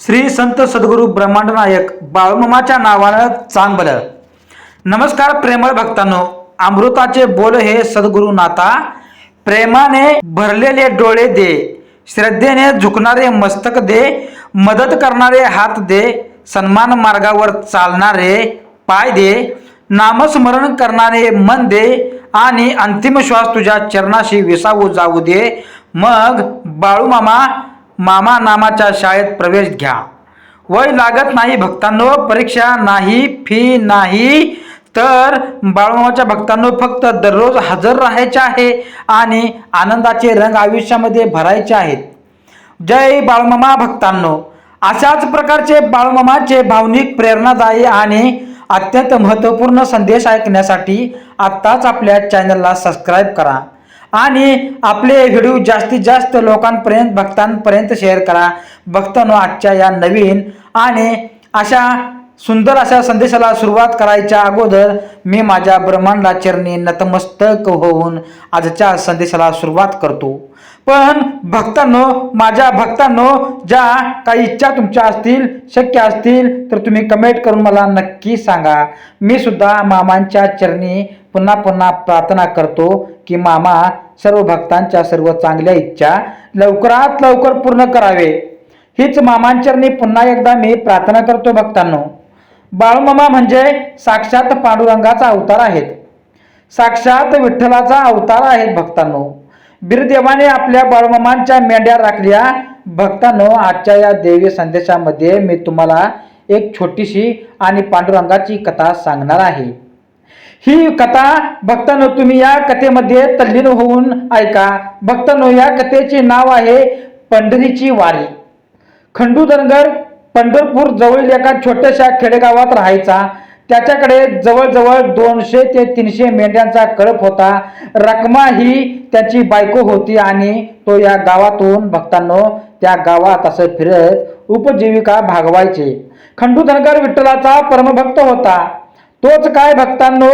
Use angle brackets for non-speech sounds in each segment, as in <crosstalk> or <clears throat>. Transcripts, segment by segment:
श्री संत सद्गुरू ब्रह्मांड नायक बाळूमामाच्या नावानं चांगलं. नमस्कार प्रेमळ भक्तांनो अमृताचे बोल हे सद्गुरू नाथा प्रेमाने भरलेले डोळे दे श्रद्धेने झुकणारे मस्तक दे मदत करणारे हात दे सन्मान मार्गावर चालणारे पाय दे नामस्मरण करणारे मन दे आणि अंतिम श्वास तुझ्या चरणाशी विसावू जाऊ दे. मग बाळूमामा मामा नामाच्या शाळेत प्रवेश घ्या. वय लागत नाही भक्तांनो परीक्षा नाही फी नाही. तर बाळूमामाच्या भक्तांनो फक्त दररोज हजर राहायचे आहे आणि आनंदाचे रंग आयुष्यामध्ये भरायचे आहेत. जय बाळूमामा भक्तांनो. अशाच प्रकारचे बाळूमामाचे भावनिक प्रेरणादायी आणि अत्यंत महत्त्वपूर्ण संदेश ऐकण्यासाठी आत्ताच आपल्या चॅनलला सबस्क्राईब करा. आणि आपले व्हिडिओ जास्तीत जास्त लोकांपर्यंत भक्तांपर्यंत शेअर करा. भक्तांनो आजच्या या नवीन आणि अशा सुंदर अशा संदेशाला सुरुवात करायच्या अगोदर मी माझ्या ब्रह्मांडा चरणी नतमस्तक होऊन आजच्या संदेशाला सुरुवात करतो. पण भक्तांनो माझ्या भक्तांनो ज्या काही इच्छा तुमच्या असतील शक्य असतील तर तुम्ही कमेंट करून मला नक्की सांगा. मी सुद्धा मामांच्या चरणी पुन्हा पुन्हा प्रार्थना करतो की मामा सर्व भक्तांच्या सर्व चांगल्या इच्छा लवकरात लवकर पूर्ण करावे. हीच मामांचरणी पुन्हा एकदा मी प्रार्थना करतो भक्तांनो. बाळूमामा म्हणजे साक्षात पांडुरंगाचा अवतार आहेत. साक्षात विठ्ठलाचा अवतार आहेत भक्तांनो. बिरदेवाने आपल्या बाळूमामांच्या मेंढ्या राखल्या. भक्तांनो आजच्या या देवी संदेशामध्ये मी तुम्हाला एक छोटीशी आणि पांडुरंगाची कथा सांगणार आहे. ही कथा भक्तांनो तुम्ही या कथेमध्ये तल्लीन होऊन ऐका. भक्तांनो या कथेचे नाव आहे पंढरीची वारी. खंडू धनगर पंढरपूर जवळील एका छोट्याशा खेडेगावात राहायचा. त्याच्याकडे जवळजवळ दोनशे ते तीनशे मेंढ्यांचा कळप होता. रकमा ही त्याची बायको होती आणि तो या गावातून भक्तांनो त्या गावात असं फिरत उपजीविका भागवायचे. खंडू धनगर विठ्ठलाचा परमभक्त होता. तोच काय भक्तांनो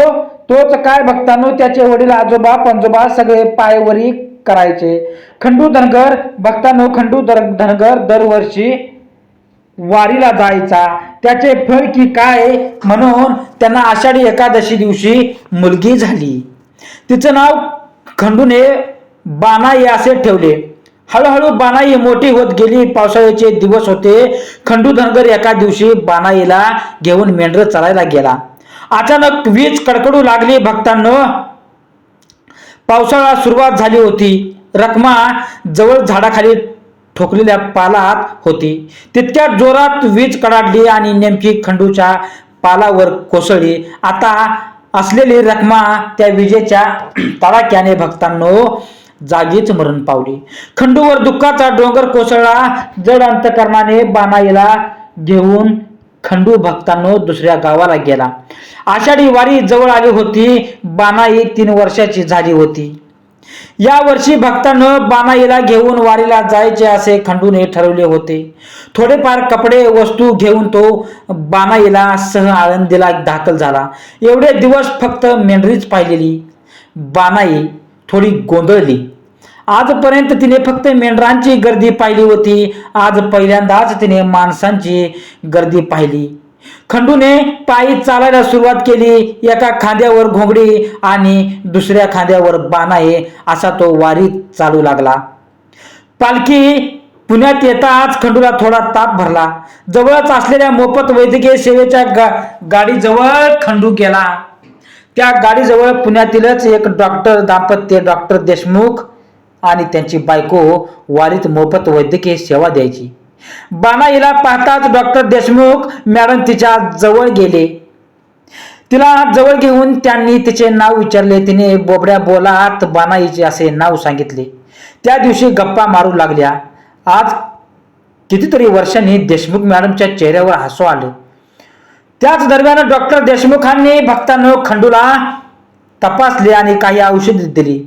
तोच काय भक्तांनो त्याचे वडील आजोबा पंजोबा सगळे पायवरी करायचे. खंडू धनगर भक्तांनो खंडू दर धनगर दरवर्षी वारीला जायचा. त्याचे फळ की काय म्हणून त्यांना आषाढी एकादशी दिवशी मुलगी झाली. तिचं नाव खंडूने बानाई असे ठेवले. हळूहळू बानाई मोठी होत गेली. पावसाळ्याचे दिवस होते. खंडू धनगर एका दिवशी बानाईला घेऊन मेंढर चरायला गेला. अचानक वीज कडकडू लागली भक्तांनो. पावसाळा सुरुवात झाली होती. रकमा जवळ झाडाखाली ठोकलेल्या पालात होती. तितक्या जोरात वीज कडाडली आणि नेमकी खंडूच्या पालावर कोसळली. आता असलेली रकमा त्या विजेच्या <clears throat> तडाक्याने भक्तांनो जागीच मरण पावली. खंडूवर दुःखाचा डोंगर कोसळला. जड अंतकरणाने बानाईला घेऊन खंडू भक्तांनो दुसऱ्या गावाला गेला. आषाढी वारी जवळ आली होती बानाई तीन वर्षाची झाली होती. या वर्षी भक्तानं बानाईला घेऊन वारीला जायचे असे खंडूने ठरवले होते. थोडेफार कपडे वस्तू घेऊन तो बानाईला सह आळंदीला दाखल झाला. एवढे दिवस फक्त मेंढरीच पाहिलेली. बानाई थोडी गोंधळली. आजपर्यंत तिने फक्त मेंढरांची गर्दी पाहिली होती. आज पहिल्यांदाच तिने माणसांची गर्दी पाहिली. खंडूने पायी चालायला सुरुवात केली. एका खांद्यावर घोंगडी आणि दुसऱ्या खांद्यावर बाणाये असा तो वारीत चालू लागला. पालखी पुण्यात येताच खंडूला थोडा ताप भरला. जवळच असलेल्या मोफत वैद्यकीय सेवेच्या गा गाडीजवळ खंडू गेला. त्या गाडीजवळ पुण्यातीलच एक डॉक्टर दाम्पत्य डॉक्टर देशमुख आणि त्यांची बायको वारीत मोफत वैद्यकीय सेवा द्यायची. बानाईला पाहताच डॉक्टर देशमुख मॅडम तिच्या जवळ गेले. तिला जवळ घेऊन त्यांनी तिचे नाव विचारले. तिने बोबड्या बोलात बानाईचे असे नाव सांगितले. त्या दिवशी गप्पा मारू लागल्या. आज कितीतरी वर्षांनी देशमुख मॅडमच्या चेहऱ्यावर हसू आले. त्याच दरम्यान डॉक्टर देशमुखांनी भक्तांनो खंडूला तपासले आणि काही औषध दिली.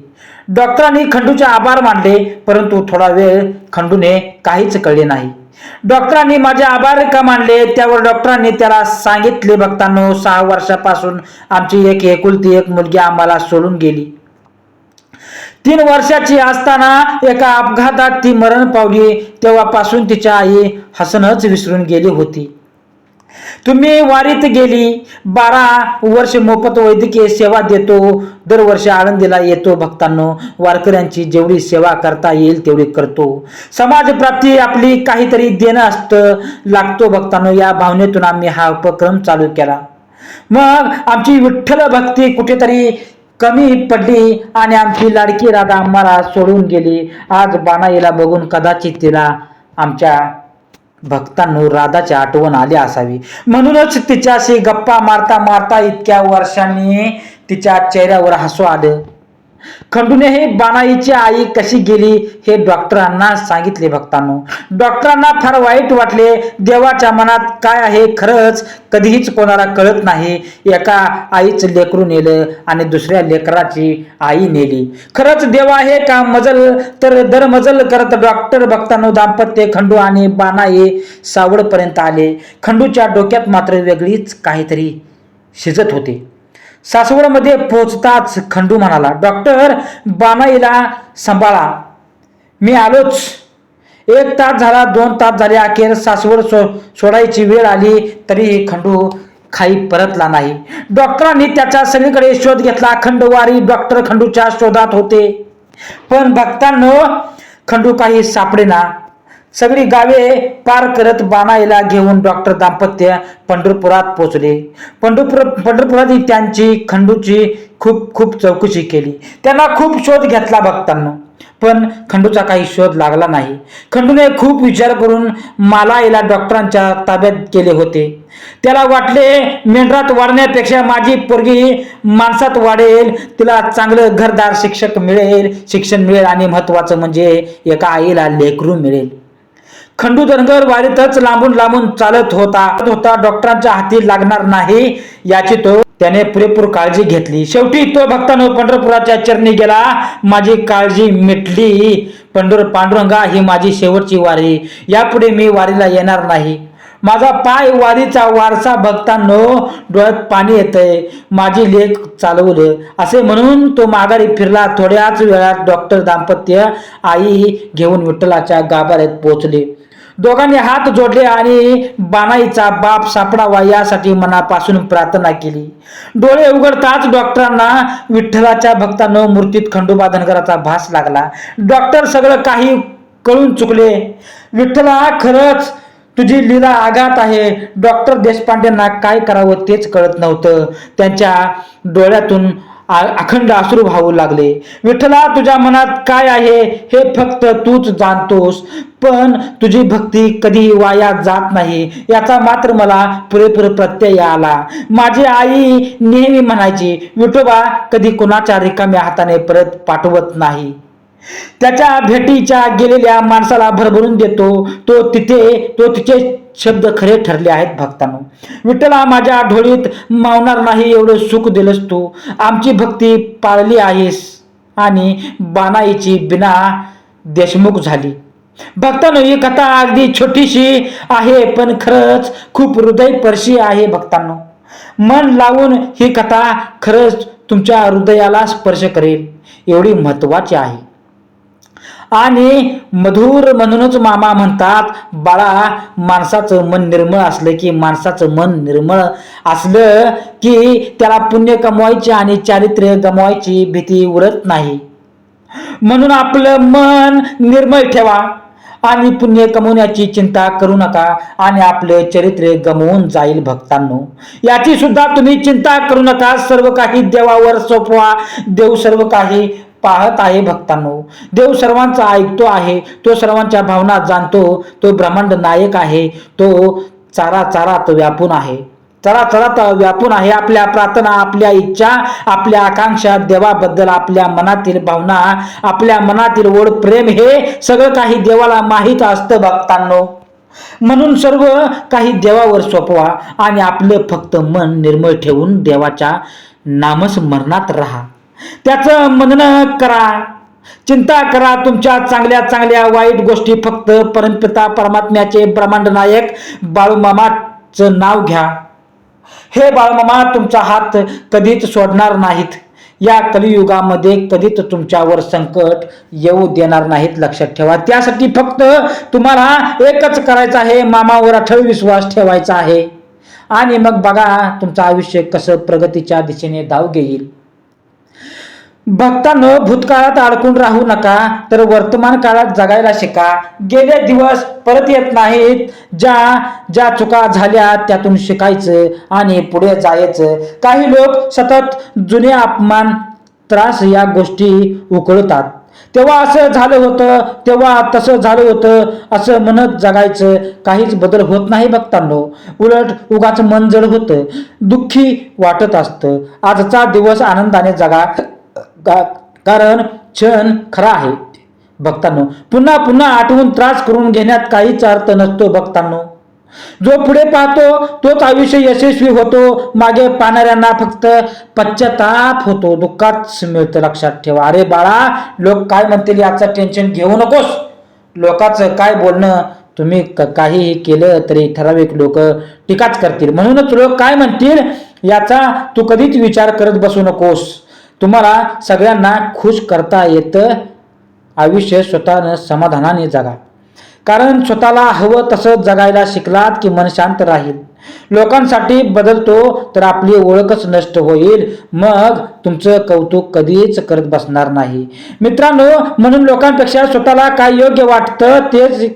डॉक्टरांनी खंडूचे आभार मानले परंतु थोडा वेळ खंडूने काहीच कळले नाही. डॉक्टरांनी माझे आभार का मानले? त्यावर डॉक्टरांनी त्याला सांगितले बघताना सहा वर्षापासून आमची एक एकुलती एक मुलगी आम्हाला सोडून गेली. तीन वर्षाची असताना एका अपघातात ती मरण पावली. तेव्हापासून तिच्या आई हसनच विसरून गेली होती. तुम्ही वारीत गेली बारा वर्ष मोफत वैद्यकीय सेवा देतो दरवर्षी आळंदीला येतो भक्तांनो वारकऱ्यांची जेवढी सेवा करता येईल तेवढी करतो. समाज प्राप्ती आपली काहीतरी देणं असतं लागतो भक्तांनो या भावनेतून आम्ही हा उपक्रम चालू केला. मग आमची विठ्ठल भक्ती कुठेतरी कमी पडली आणि आमची लाडकी राधा आम्हाला सोडून गेली. आज बाणाईला बघून कदाचित तिला आमच्या भक्तांनो राधाची आठवण आली असावी. म्हणूनच तिच्याशी गप्पा मारता मारता इतक्या वर्षांनी तिच्या चेहऱ्यावर हसू आलं. खंडूने हे बाणाईची आई कशी गेली हे डॉक्टरांना सांगितले भक्तांनो. डॉक्टरांना फार वाईट वाटले. देवाच्या मनात काय आहे खरंच कधीच कोणाला कळत नाही. एका आईचं लेकरू नेलं आणि दुसऱ्या लेकराची आई नेली. खरंच देवा आहे का मजल तर दर मजल करत डॉक्टर भक्तांनो दाम्पत्य खंडू आणि बाणाई सावडपर्यंत आले. खंडूच्या डोक्यात मात्र वेगळीच काहीतरी शिजत होते. सासवडमध्ये पोहोचताच खंडू म्हणाला डॉक्टर बानाईला सांभाळा. मी आलोच. एक तास झाला दोन तास झाले अखेर सासवड सो सोडायची वेळ आली तरी खंडू खाई परतला नाही. डॉक्टरांनी त्याचा सगळीकडे शोध घेतला खंडवारी डॉक्टर खंडूच्या शोधात होते. पण भक्तांनो खंडू काही सापडेना. सगळी गावे पार करत बाणाईला घेऊन डॉक्टर दाम्पत्य पंढरपुरात पोचले पंढरपूर पंढरपुरातही त्यांची खंडूची खूप खूप चौकशी केली. त्यांना खूप शोध घेतला भक्तांना. पण खंडूचा काही शोध लागला नाही. खंडूने खूप विचार करून मालाईला डॉक्टरांच्या ताब्यात केले होते. त्याला वाटले मेंढरात वाढण्यापेक्षा माझी पोरगी माणसात वाढेल तिला चांगलं घरदार शिक्षक मिळेल शिक्षण मिळेल आणि महत्वाचं म्हणजे एका आईला लेकरू मिळेल. खंडू धनगर वारीतच लांबून लांबून चालत होता. होता डॉक्टरांच्या हाती लागणार नाही याची तो त्याने पुरेपूर काळजी घेतली. शेवटी तो भक्तानो पंढरपुराच्या चरणी गेला. माझी काळजी मिटली. पंढर पांडुरंगा ही माझी शेवटची वारी. यापुढे मी वारीला येणार नाही. माझा पाय वारीचा वारसा भक्तांनो डोळ्यात पाणी येतंय. माझी लेख चालवलं. असे म्हणून तो माघारी फिरला. थोड्याच वेळात डॉक्टर दाम्पत्य आई घेऊन विठ्ठलाच्या गाभाऱ्यात पोहोचले. दोघांनी हात जोडले आणि बानाईचा बाप सापडावा यासाठी मनापासून प्रार्थना केली. डोळे उघडताच डॉक्टरांना विठ्ठलाच्या भक्तानं मूर्तीत खंडोबा धनगराचा भास लागला. डॉक्टर सगळं काही कळून चुकले. विठ्ठला खरंच तुझी लीला आघात आहे. डॉक्टर देशपांडेंना काय करावं तेच कळत नव्हतं. त्यांच्या डोळ्यातून अखंड अश्रू वाहू लागले. विठ्ठला तुझ्या मनात काय आहे? हे फक्त तूच जाणतोस. पण तुझी भक्ती कधीही वाया जात नाही. याचा मात्र मला पुरेपूर प्रत्यय आला. माझी आई नेहमी म्हणायची विठोबा कधी कुणाच्या रिकाम्या हाताने परत पाठवत नाही. त्याच्या भेटीच्या गेलेल्या माणसाला भरभरून देतो. तो तिथे तो तिचे शब्द खरे ठरले आहेत भक्तांनो. विठ्ठला माझ्या ढोळीत मावणार नाही एवढं सुख दिलंस तू. आमची भक्ती पाळली आहेस आणि बानाईची बिना देशमुख झाली. भक्तांनो ही कथा अगदी छोटीशी आहे पण खरंच खूप हृदयस्पर्शी आहे भक्तांनो. मन लावून ही कथा खरंच तुमच्या हृदयाला स्पर्श करेल. एवढी महत्वाची आहे. आणि मधुर म्हणूनच मामा म्हणतात बाळा माणसाचं मन निर्मळ असलं की माणसाचं मन निर्मळ असलं की त्याला पुण्य कमवायची आणि चारित्र्य गमवायची भीती उरत नाही. म्हणून आपलं मन निर्मळ ठेवा आणि पुण्य कमवण्याची चिंता करू नका आणि आपले चरित्र गमवून जाईल भक्तांनो. याची सुद्धा तुम्ही चिंता करू नका. सर्व काही देवावर सोपवा. देव सर्व काही पाहत आहे भक्तांनो. देव सर्वांचा ऐकतो आहे तो सर्वांच्या भावना जाणतो तो ब्रह्मांड नायक आहे तो चारा चारात व्यापून आहे. चरा चरात व्यापून आहे आपल्या प्रार्थना आपल्या इच्छा आपल्या आकांक्षा देवाबद्दल आपल्या मनातील भावना आपल्या मनातील ओढ प्रेम हे सगळं काही देवाला माहीत असतं भक्तांनो. म्हणून सर्व काही देवावर सोपवा आणि आपलं फक्त मन निर्मळ ठेवून देवाच्या नामस्मरणात राहा. त्याचं मनन करा चिंता करा तुमच्या चांगल्या चांगल्या वाईट गोष्टी फक्त परमपिता परमात्म्याचे ब्रह्मांड नायक बाळूमामाचं नाव घ्या. हे बाळूमामा तुमचा हात कधीच सोडणार नाहीत. या कलियुगामध्ये कधीच तुमच्यावर संकट येऊ देणार नाहीत लक्षात ठेवा. त्यासाठी फक्त तुम्हाला एकच करायचं आहे मामावर अठळ विश्वास ठेवायचा आहे. आणि मग बघा तुमचं आयुष्य कसं प्रगतीच्या दिशेने धाव घेईल. भक्तांनो भूतकाळात अडकून राहू नका तर वर्तमान काळात जगायला शिका. गेले दिवस परत येत नाहीत. ज्या ज्या चुका झाल्या त्यातून शिकायचं आणि पुढे जायचं. काही लोक सतत जुने अपमान त्रास या गोष्टी उकळतात. तेव्हा असं झालं होतं तेव्हा तसं झालं होतं असं म्हणत जगायचं काहीच बदल होत नाही भक्तांनो उलट उगाच मन जड होतं. दुःखी वाटत असतं. आजचा दिवस आनंदाने जगा. का- कारण क्षण खरा आहे. भक्तांनो पुन्हा पुन्हा आठवून त्रास करून घेण्यात काहीच अर्थ नसतो भक्तांनो. जो पुढे पाहतो तोच आयुष्य यशस्वी होतो. मागे पाहणाऱ्यांना फक्त पश्चाताप होतो. दुःखात मिळतं लक्षात ठेवा. अरे बाळा लोक काय म्हणतील याचं टेन्शन घेऊ नकोस. लोकांचं काय बोलणं? तुम्ही क- काहीही केलं तरी ठराविक लोक टीकाच करतील. म्हणूनच लोक काय म्हणतील? याचा तू कधीच विचार करत बसू नकोस. तुम्हाला सगळ्यांना खुश करता येतं. आयुष्य स्वतःनं समाधानाने जगा. कारण स्वतःला हवं तसं जगायला शिकलात की मन शांत राहील. लोकांसाठी बदलतो तर आपली ओळखच नष्ट होईल. मग तुमचं कौतुक कधीच करत बसणार नाही. मित्रांनो म्हणून लोकांपेक्षा स्वतःला काय योग्य वाटतं तेच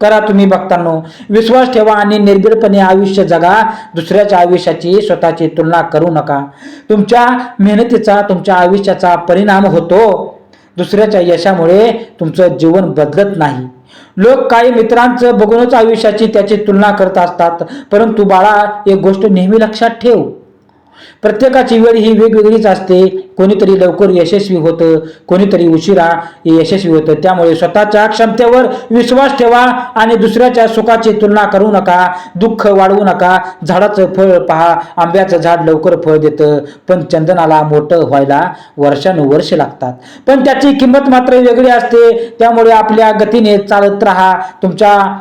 करा तुम्ही बघतानो विश्वास ठेवा आणि निर्भीडपणे आयुष्य जगा. दुसऱ्याच्या आयुष्याची स्वतःची तुलना करू नका. तुमच्या मेहनतीचा तुमच्या आयुष्याचा परिणाम होतो. दुसऱ्याच्या यशामुळे तुमचं जीवन बदलत नाही. लोक काही मित्रांचं बघूनच आयुष्याची त्याची तुलना करत असतात. परंतु बाळा एक गोष्ट नेहमी लक्षात ठेव. प्रत्येकाची वेळ ही वेगवेगळीच असते. कोणीतरी लवकर यशस्वी होतं कोणीतरी उशिरा यशस्वी होतं. त्यामुळे स्वतःच्या क्षमतेवर विश्वास ठेवा आणि दुसऱ्याच्या सुखाची तुलना करू नका. दुःख वाढवू नका. झाडाचं फळ पहा. आंब्याचं झाड लवकर फळ देतं. पण चंदनाला मोठं व्हायला वर्षानुवर्ष लागतात. पण त्याची किंमत मात्र वेगळी असते. त्यामुळे आपल्या गतीने चालत राहा. तुमच्या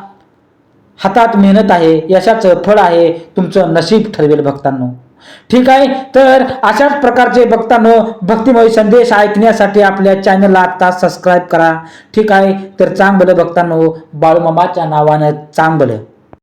हातात मेहनत आहे. यशाचं फळ आहे. तुमचं नशीब ठरवेल भक्तांनो. ठीक आहे? तर अशाच प्रकारचे भक्तांनो भक्तिमय संदेश ऐकण्यासाठी आपल्या चॅनलला आता सबस्क्राईब करा. ठीक आहे? तर चांगलं भक्तांनो बाळूमामाच्या नावानं चांगलं.